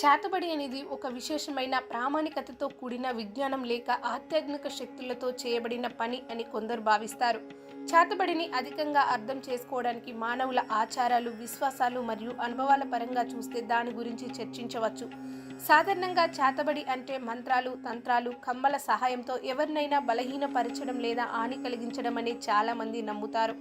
చేతబడి అనేది ఒక విశేషమైన ప్రామాణికతతో కూడిన విజ్ఞానం లేక ఆధ్యాత్మిక శక్తులతో చేయబడిన పని అని కొందరు భావిస్తారు. చేతబడిని అధికంగా అర్థం చేసుకోవడానికి మానవుల ఆచారాలు విశ్వాసాలు మరియు అనుభవాల పరంగా చూస్తే దాని గురించి చర్చించవచ్చు. సాధారణంగా చేతబడి అంటే మంత్రాలు తంత్రాలు కమ్మల సహాయంతో ఎవరినైనా బలహీనపరచడం లేదా హాని కలిగించడం అని చాలామంది నమ్ముతారు.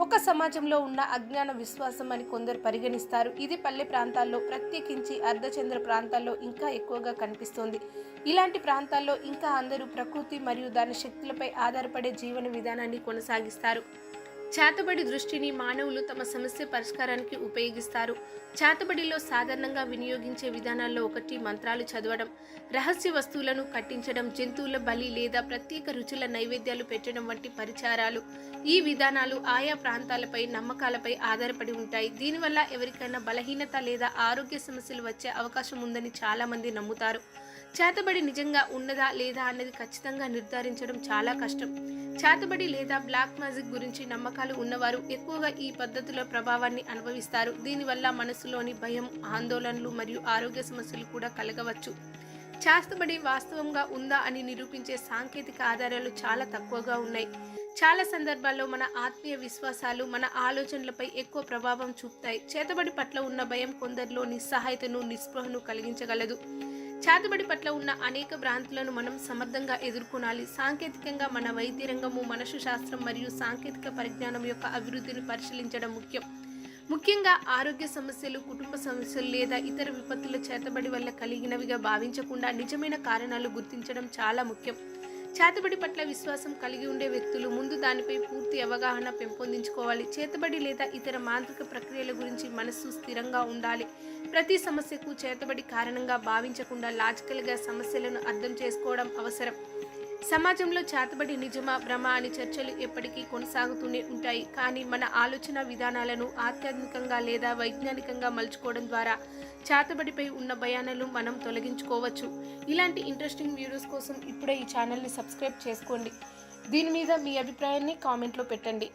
ఒక సమాజంలో ఉన్న అజ్ఞాన విశ్వాసం అని కొందరు పరిగణిస్తారు. ఇది పల్లె ప్రాంతాల్లో ప్రత్యేకించి అర్ధచంద్ర ప్రాంతాల్లో ఇంకా ఎక్కువగా కనిపిస్తుంది. ఇలాంటి ప్రాంతాల్లో ఇంకా అందరూ ప్రకృతి మరియు దాని శక్తులపై ఆధారపడే జీవన విధానాన్ని కొనసాగిస్తారు. చేతబడి దృష్టిని మానవులు తమ సమస్య పరిష్కారానికి ఉపయోగిస్తారు. చేతబడిలో సాధారణంగా వినియోగించే విధానాల్లో ఒకటి మంత్రాలు చదవడం రహస్య వస్తువులను కట్టించడం జంతువుల బలి లేదా ప్రత్యేక రుచుల నైవేద్యాలు పెట్టడం వంటి పరిచారాలు. ఈ విధానాలు ఆయా ప్రాంతాలపై నమ్మకాలపై ఆధారపడి ఉంటాయి. దీనివల్ల ఎవరికైనా బలహీనత లేదా ఆరోగ్య సమస్యలు వచ్చే అవకాశం ఉందని చాలామంది నమ్ముతారు. చేతబడి నిజంగా ఉన్నదా లేదా అన్నది ఖచ్చితంగా నిర్ధారించడం చాలా కష్టం. చేతబడి లేదా బ్లాక్ మ్యాజిక్ గురించి నమ్మకాలు ఉన్నవారు ఎక్కువగా ఈ పద్ధతుల ప్రభావాన్ని అనుభవిస్తారు. దీనివల్ల మనసులోని భయం ఆందోళనలు మరియు ఆరోగ్య సమస్యలు కూడా కలగవచ్చు. చేతబడి వాస్తవంగా ఉందా అని నిరూపించే సాంకేతిక ఆధారాలు చాలా తక్కువగా ఉన్నాయి. చాలా సందర్భాల్లో మన ఆత్మీయ విశ్వాసాలు మన ఆలోచనలపై ఎక్కువ ప్రభావం చూపుతాయి. చేతబడి పట్ల ఉన్న భయం కొందరిలో నిస్సహాయతను నిస్పృహను కలిగించగలదు. చేతబడి పట్ల ఉన్న అనేక భ్రాంతులను మనం సమర్థంగా ఎదుర్కొనాలి. సాంకేతికంగా మన వైద్య రంగము మనసు శాస్త్రం మరియు సాంకేతిక పరిజ్ఞానం యొక్క అభివృద్ధిని పరిశీలించడం ముఖ్యం. ముఖ్యంగా ఆరోగ్య సమస్యలు కుటుంబ సమస్యలు లేదా ఇతర విపత్తుల చేతబడి వల్ల కలిగినవిగా భావించకుండా నిజమైన కారణాలు గుర్తించడం చాలా ముఖ్యం. చేతబడి పట్ల విశ్వాసం కలిగి ఉండే వ్యక్తులు ముందు దానిపై పూర్తి అవగాహన పెంపొందించుకోవాలి. చేతబడి లేదా ఇతర మాంత్రిక ప్రక్రియల గురించి మనస్సు స్థిరంగా ఉండాలి. ప్రతి సమస్యకు చేతబడి కారణంగా భావించకుండా లాజికల్గా సమస్యలను అర్థం చేసుకోవడం అవసరం. సమాజంలో చేతబడి నిజమా భ్రమ అని చర్చలు ఎప్పటికీ కొనసాగుతూనే ఉంటాయి. కానీ మన ఆలోచన విధానాలను ఆధ్యాత్మికంగా లేదా వైజ్ఞానికంగా మలుచుకోవడం ద్వారా చేతబడిపై ఉన్న భయాలను మనం తొలగించుకోవచ్చు. ఇలాంటి ఇంట్రెస్టింగ్ వీడియోస్ కోసం ఇప్పుడే ఈ ఛానల్ని సబ్స్క్రైబ్ చేసుకోండి. దీని మీద మీ అభిప్రాయాన్ని కామెంట్లో పెట్టండి.